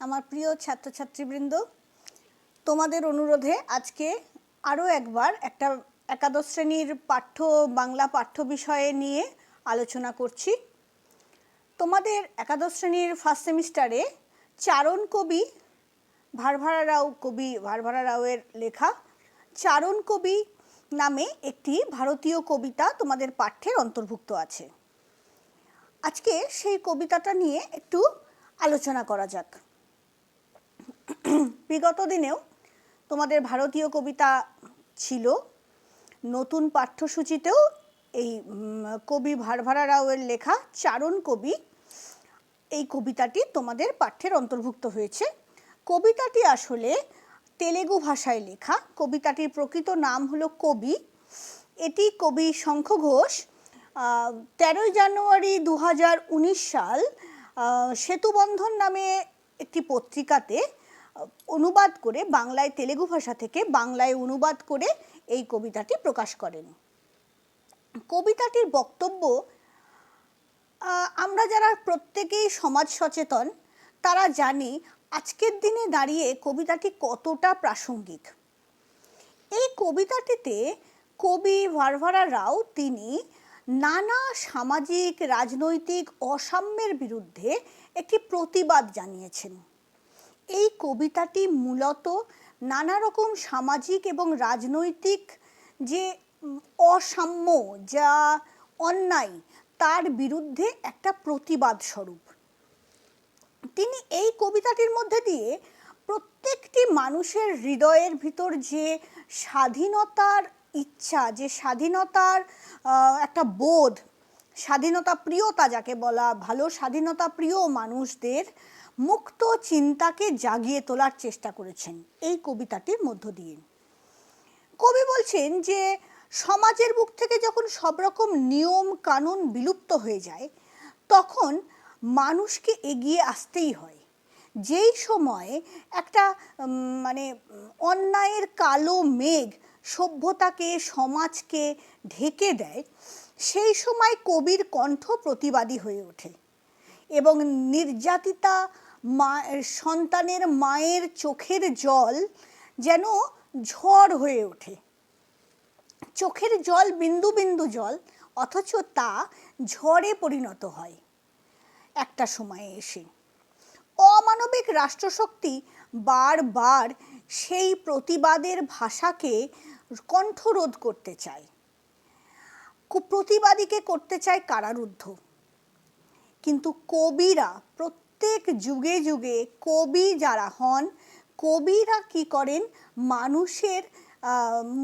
আমার প্রিয় ছাত্রছাত্রীবৃন্দ, তোমাদের অনুরোধে আজকে আরও একবার একটা একাদশ শ্রেণির পাঠ্য, বাংলা পাঠ্য বিষয়ে নিয়ে আলোচনা করছি। তোমাদের একাদশ শ্রেণির ফার্স্ট সেমিস্টারে চারণ কবি ভারভারা রাও, কবি ভারভারা রাওয়ের লেখা চারণ কবি নামে একটি ভারতীয় কবিতা তোমাদের পাঠ্যের অন্তর্ভুক্ত আছে। আজকে সেই কবিতাটা নিয়ে একটু আলোচনা করা যাক। বিগত দিনেও তোমাদের ভারতীয় কবিতা ছিল। নতুন পাঠ্যসূচিতেও এই কবি ভারভারা রাওয়ের লেখা চারণ কবি এই কবিতাটি তোমাদের পাঠ্যের অন্তর্ভুক্ত হয়েছে। কবিতাটি আসলে তেলেগু ভাষায় লেখা। কবিতাটির প্রকৃত নাম হলো কবি। এটি কবি শঙ্খ ঘোষ তেরোই জানুয়ারি দু হাজার উনিশ সাল সেতুবন্ধন নামে একটি পত্রিকাতে অনুবাদ করে বাংলায় তেলেগু ভাষা থেকে বাংলায় অনুবাদ করে এই কবিতাটি প্রকাশ করেন। কবিতাটির বক্তব্য আমরা যারা প্রত্যেকেই সমাজ সচেতন, তারা জানি আজকের দিনে দাঁড়িয়ে কবিতাটি কতটা প্রাসঙ্গিক। এই কবিতাটিতে কবি ভারভারা রাও তিনি নানা সামাজিক, রাজনৈতিক অসাম্যের বিরুদ্ধে একটি প্রতিবাদ জানিয়েছেন। এই কবিতাটি মূলত নানা রকম সামাজিক এবং রাজনৈতিক যে অসাম্য যা অন্যায়, তার বিরুদ্ধে একটা প্রতিবাদ স্বরূপ। তিনি এই কবিতাটির মধ্যে দিয়ে প্রত্যেকটি মানুষের হৃদয়ের ভিতর যে স্বাধীনতার ইচ্ছা, যে স্বাধীনতার একটা বোধ, স্বাধীনতা প্রিয়তা যাকে বলা ভালো, স্বাধীনতা প্রিয় মানুষদের মুক্ত চিন্তাকে জাগিয়ে তোলার চেষ্টা করেছেন। এই কবিতাটির মধ্য দিয়ে। কবি বলছেন যে, সমাজের বুক থেকে যখন সব রকম নিয়ম কানুন বিলুপ্ত হয়ে যায়, তখন মানুষকে এগিয়ে আসতেই হয়। যেই সময়ে একটা মানে অন্যায়ের কালো মেঘ সভ্যতাকে, সমাজকে ঢেকে দেয়, সেই সময় কবির কণ্ঠ প্রতিবাদী হয়ে ওঠে এবং নির্যাতিতা মা, সন্তানের মায়ের চোখের জল যেন ঝড় হয়ে ওঠে। চোখের জল বিন্দু বিন্দু জল, অথচ তা ঝড়ে পরিণত হয় একটা সময়ে এসে। অমানবিক রাষ্ট্রশক্তি বারবার সেই প্রতিবাদের ভাষাকে কণ্ঠরোধ করতে চায়। প্রতিবাদীকে করতে চায় কারারুদ্ধ। কিন্তু কবিরা প্রত্যেক যুগে যুগে কবি যারা হন, কবিরা কি করেন? মানুষের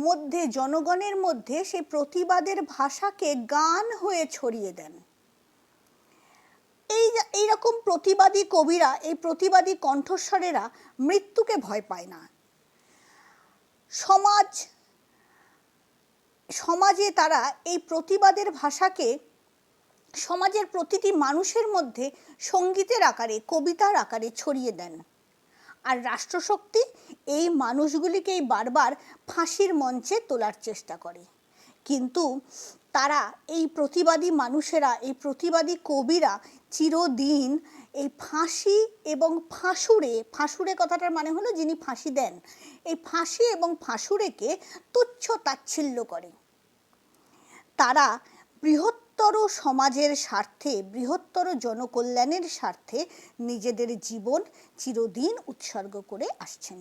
মধ্যে, জনগণের মধ্যে সে প্রতিবাদের ভাষাকে গান হয়ে ছড়িয়ে দেন। এই, এইরকম প্রতিবাদী কবিরা, এই প্রতিবাদী কণ্ঠস্বরেরা মৃত্যুকে ভয় পায় না। সমাজ, সমাজে তারা এই প্রতিবাদের ভাষাকে সমাজের প্রতিটি মানুষের মধ্যে সঙ্গীতের আকারে, কবিতার আকারে ছড়িয়ে দেন। আর রাষ্ট্রশক্তি এই মানুষগুলিকেই বারবার ফাঁসির মঞ্চে তোলার চেষ্টা করে। কিন্তু তারা, এই প্রতিবাদী মানুষেরা, এই প্রতিবাদী কবিরা চিরদিন এই ফাঁসি এবং ফাঁসুরে ফাঁসুরে কথাটার মানে হলো যিনি ফাঁসি দেন, এই ফাঁসি এবং ফাঁসুরেকে তুচ্ছ তাচ্ছিল্য করে। তারা বৃহত্তর সমাজের স্বার্থে, বৃহত্তর জনকল্যাণের স্বার্থে নিজেদের জীবন চিরদিন উৎসর্গ করে আসছেন।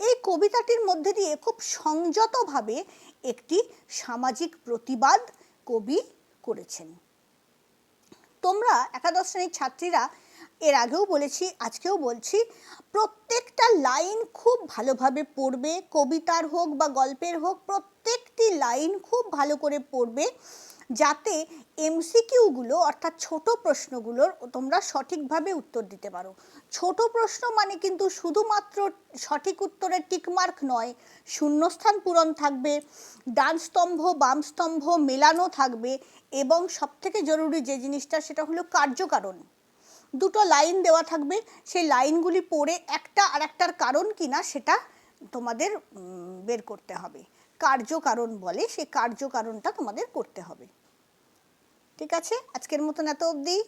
এই কবিতাটির মধ্যে দিয়ে খুব সংযতভাবে একটি সামাজিক প্রতিবাদ কবি করেছেন। তোমরা একাদশ শ্রেণির ছাত্রীরা, এর আগেও বলেছি, আজকেও বলছি, প্রত্যেকটা লাইন খুব ভালোভাবে পড়বে, কবিতার হোক বা গল্পের হোক, প্রত্যেকটি লাইন খুব ভালো করে পড়বে। যাতে এমসিকিউগুলো অর্থাৎ ছোট প্রশ্নগুলোর তোমরা সঠিকভাবে উত্তর দিতে পারো। ছোট প্রশ্ন মানে কিন্তু শুধুমাত্র সঠিক উত্তরের টিকমার্ক নয়, শূন্যস্থান পূরণ থাকবে, ডান স্তম্ভ, বাম স্তম্ভ মেলানো থাকবে এবং সবথেকে জরুরি যে জিনিসটা সেটা হলো কার্যকারণ। দুটো লাইন দেওয়া থাকবে, সেই লাইনগুলি পড়ে একটা আর একটার কারণ কিনা সেটা তোমাদের বের করতে হবে। কার্যকারণ বলে সেই কার্যকারণটা তোমাদের করতে হবে। ঠিক আছে? আজকের মতন এত অবধি।